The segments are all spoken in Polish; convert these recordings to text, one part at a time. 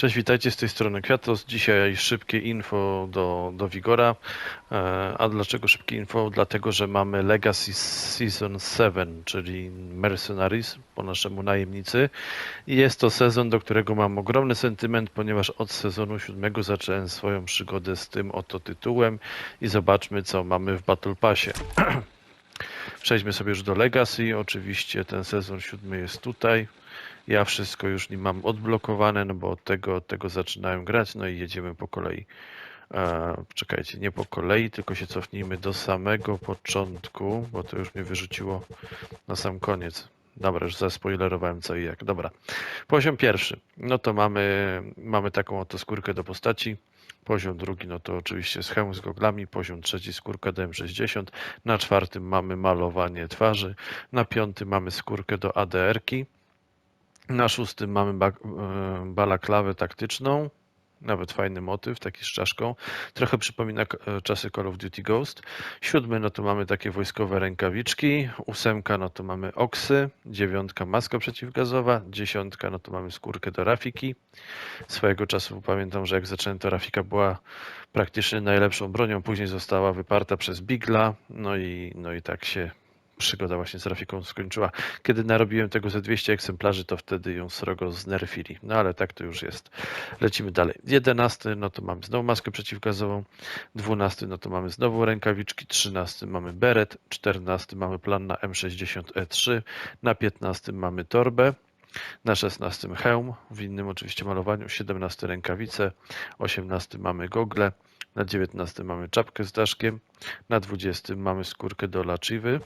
Cześć, witajcie z tej strony Kwiatos. Dzisiaj szybkie info do, do Wigora. E, A dlaczego szybkie info? Dlatego, że mamy Legacy Season 7, czyli Mercenaries, po naszemu najemnicy. I jest to sezon, do którego mam ogromny sentyment, ponieważ od sezonu 7 zacząłem swoją przygodę z tym oto tytułem i zobaczmy, co mamy w Battle Passie. Przejdźmy sobie już do Legacy. Oczywiście ten sezon 7 jest tutaj. Ja wszystko już nie mam odblokowane, no bo od tego, od tego zaczynałem grać, no i jedziemy po kolei. E, czekajcie, nie po kolei, tylko się cofnijmy do samego początku, bo to już mnie wyrzuciło na sam koniec. Dobra, już zaspoilerowałem co i jak. Dobra. Poziom pierwszy. No to mamy, mamy taką oto skórkę do postaci. Poziom drugi, no to oczywiście z z goglami. Poziom trzeci skórka do M60. Na czwartym mamy malowanie twarzy. Na piątym mamy skórkę do ADR-ki. Na szóstym mamy e, balaklawę taktyczną. Nawet fajny motyw, taki z czaszką. Trochę przypomina e, czasy Call of Duty Ghost. Siódmy, no to mamy takie wojskowe rękawiczki. Ósemka, no to mamy oksy. Dziewiątka, maska przeciwgazowa. Dziesiątka, no to mamy skórkę do Rafiki. Swojego czasu pamiętam, że jak zacząłem, to Rafika była praktycznie najlepszą bronią. Później została wyparta przez Bigla. No i, no i tak się przygoda właśnie z Rafiką skończyła. Kiedy narobiłem tego ze 200 egzemplarzy, to wtedy ją srogo znerfili. No ale tak to już jest. Lecimy dalej. 11, no to mamy znowu maskę przeciwgazową. 12, no to mamy znowu rękawiczki. 13 mamy beret. 14 mamy plan na M60E3. Na 15 mamy torbę. Na 16 hełm, w innym oczywiście malowaniu. 17 rękawice. 18 mamy gogle. Na 19 mamy czapkę z daszkiem. Na 20 mamy skórkę do laczywy.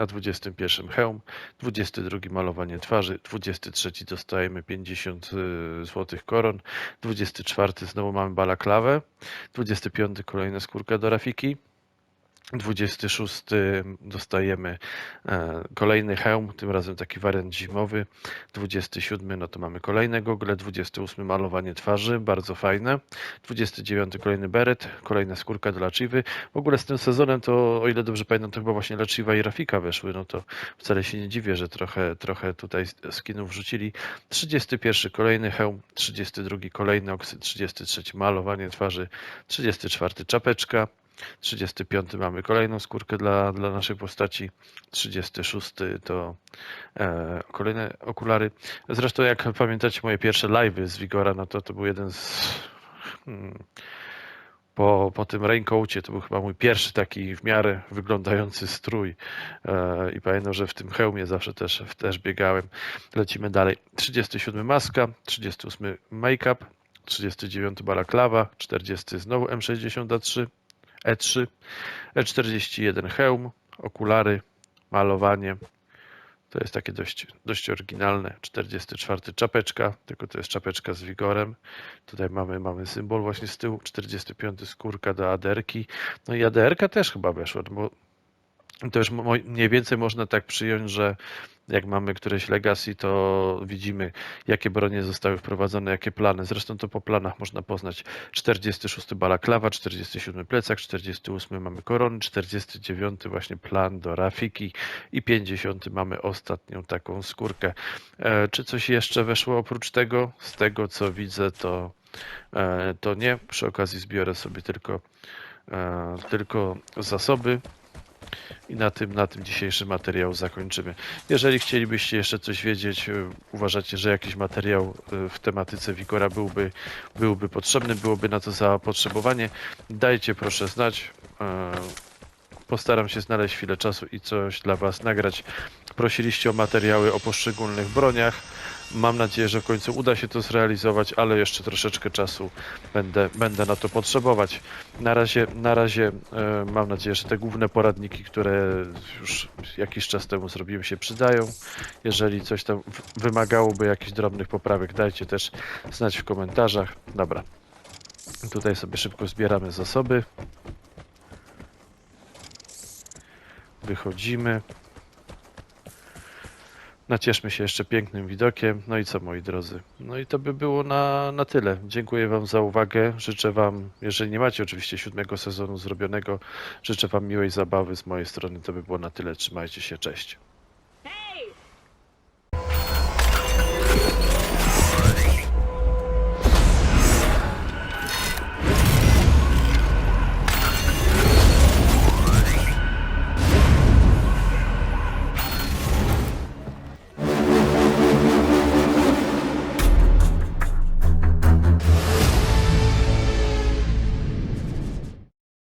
Na 21 hełm, 22 malowanie twarzy, 23 dostajemy 50 zł koron, 24 znowu mamy balaklawę, 25 kolejna skórka do Rafiki, 26 dostajemy e, kolejny hełm, tym razem taki wariant zimowy. 27 no to mamy kolejne gogle, 28 malowanie twarzy, bardzo fajne. 29 kolejny beret, kolejna skórka dla Chivy. W ogóle z tym sezonem to, o ile dobrze pamiętam, to chyba właśnie Lachiva i Rafika weszły, no to wcale się nie dziwię, że trochę, trochę tutaj skinów wrzucili. 31 kolejny hełm, 32 kolejny oksyd, 33 malowanie twarzy, 34 czapeczka. 35 mamy kolejną skórkę dla, dla naszej postaci. 36 to e, kolejne okulary. Zresztą jak pamiętacie moje pierwsze live'y z Wigora, no to to był jeden z... Hmm, po, po tym raincoatie to był chyba mój pierwszy taki w miarę wyglądający strój e, i pamiętam, że w tym hełmie zawsze też, też biegałem. Lecimy dalej. 37 maska, 38 make-up, 39 balaklawa, 40 znowu M63, E3, E41 hełm, okulary, malowanie. To jest takie dość, dość oryginalne. 44 czapeczka, tylko to jest czapeczka z wigorem. Tutaj mamy, mamy symbol właśnie z tyłu. 45 skórka do aderki. No i aderka też chyba weszła, bo to już mniej więcej można tak przyjąć, że jak mamy któreś legacy, to widzimy, jakie bronie zostały wprowadzone, jakie plany. Zresztą to po planach można poznać. 46 balaklawa, 47 plecak, 48 mamy korony, 49 właśnie plan do Rafiki i 50 mamy ostatnią taką skórkę. E, czy coś jeszcze weszło oprócz tego? Z tego co widzę, to, e, to nie. Przy okazji zbiorę sobie tylko, e, tylko zasoby. I na tym, na tym dzisiejszy materiał zakończymy. Jeżeli chcielibyście jeszcze coś wiedzieć, y, uważacie, że jakiś materiał y, w tematyce Wikora byłby, byłby potrzebny, byłoby na to zapotrzebowanie, dajcie proszę znać. E, Postaram się znaleźć chwilę czasu i coś dla Was nagrać. Prosiliście o materiały o poszczególnych broniach. Mam nadzieję, że w końcu uda się to zrealizować, ale jeszcze troszeczkę czasu będę, będę na to potrzebować. Na razie, na razie e, mam nadzieję, że te główne poradniki, które już jakiś czas temu zrobiłem, się przydają. Jeżeli coś tam wymagałoby jakichś drobnych poprawek, dajcie też znać w komentarzach. Dobra. Tutaj sobie szybko zbieramy zasoby. Wychodzimy. Nacieszmy się jeszcze pięknym widokiem. No i co, moi drodzy? No i to by było na, na tyle. Dziękuję Wam za uwagę. Życzę Wam, jeżeli nie macie oczywiście siódmego sezonu zrobionego, życzę Wam miłej zabawy z mojej strony. To by było na tyle. Trzymajcie się. Cześć.